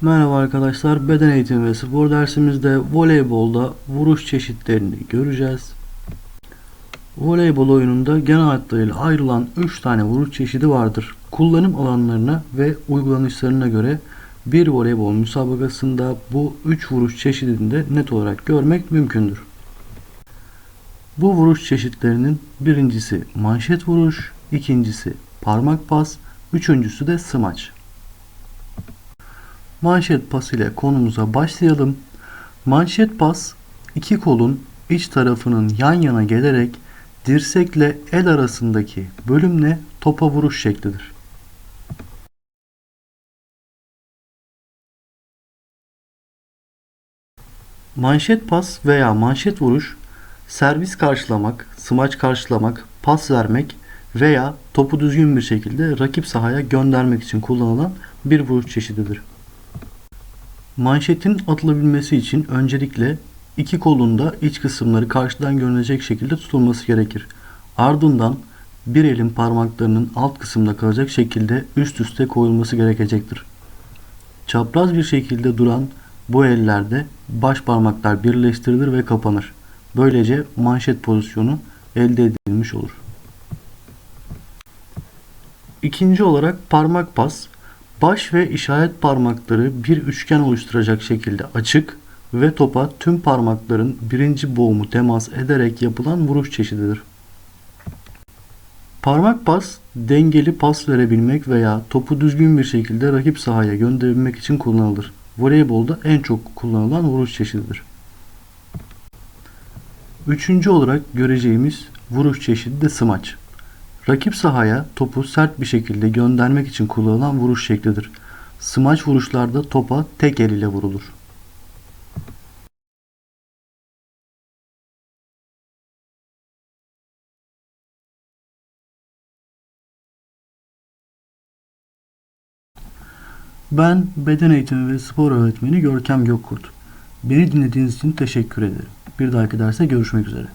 Merhaba arkadaşlar. Beden eğitimi ve spor dersimizde voleybolda vuruş çeşitlerini göreceğiz. Voleybol oyununda genel hatlarıyla ayrılan 3 tane vuruş çeşidi vardır. Kullanım alanlarına ve uygulanışlarına göre bir voleybol müsabakasında bu 3 vuruş çeşidini de net olarak görmek mümkündür. Bu vuruş çeşitlerinin birincisi manşet vuruş, ikincisi parmak pas, üçüncüsü de smaç. Manşet pas ile konumuza başlayalım. Manşet pas iki kolun iç tarafının yan yana gelerek dirsekle el arasındaki bölümle topa vuruş şeklidir. Manşet pas veya manşet vuruş servis karşılamak, smaç karşılamak, pas vermek veya topu düzgün bir şekilde rakip sahaya göndermek için kullanılan bir vuruş çeşididir. Manşetin atılabilmesi için öncelikle iki kolunda iç kısımları karşıdan görünecek şekilde tutulması gerekir. Ardından bir elin parmaklarının alt kısımda kalacak şekilde üst üste koyulması gerekecektir. Çapraz bir şekilde duran bu ellerde baş parmaklar birleştirilir ve kapanır. Böylece manşet pozisyonu elde edilmiş olur. İkinci olarak parmak pas. Baş ve işaret parmakları bir üçgen oluşturacak şekilde açık ve topa tüm parmakların birinci boğumu temas ederek yapılan vuruş çeşididir. Parmak pas, dengeli pas verebilmek veya topu düzgün bir şekilde rakip sahaya gönderebilmek için kullanılır. Voleybolda en çok kullanılan vuruş çeşididir. Üçüncü olarak göreceğimiz vuruş çeşidi de smaç. Rakip sahaya topu sert bir şekilde göndermek için kullanılan vuruş şeklidir. Smaç vuruşlarda topa tek el ile vurulur. Ben beden eğitimi ve spor öğretmeni Görkem Gökkurt. Beni dinlediğiniz için teşekkür ederim. Bir dahaki derste görüşmek üzere.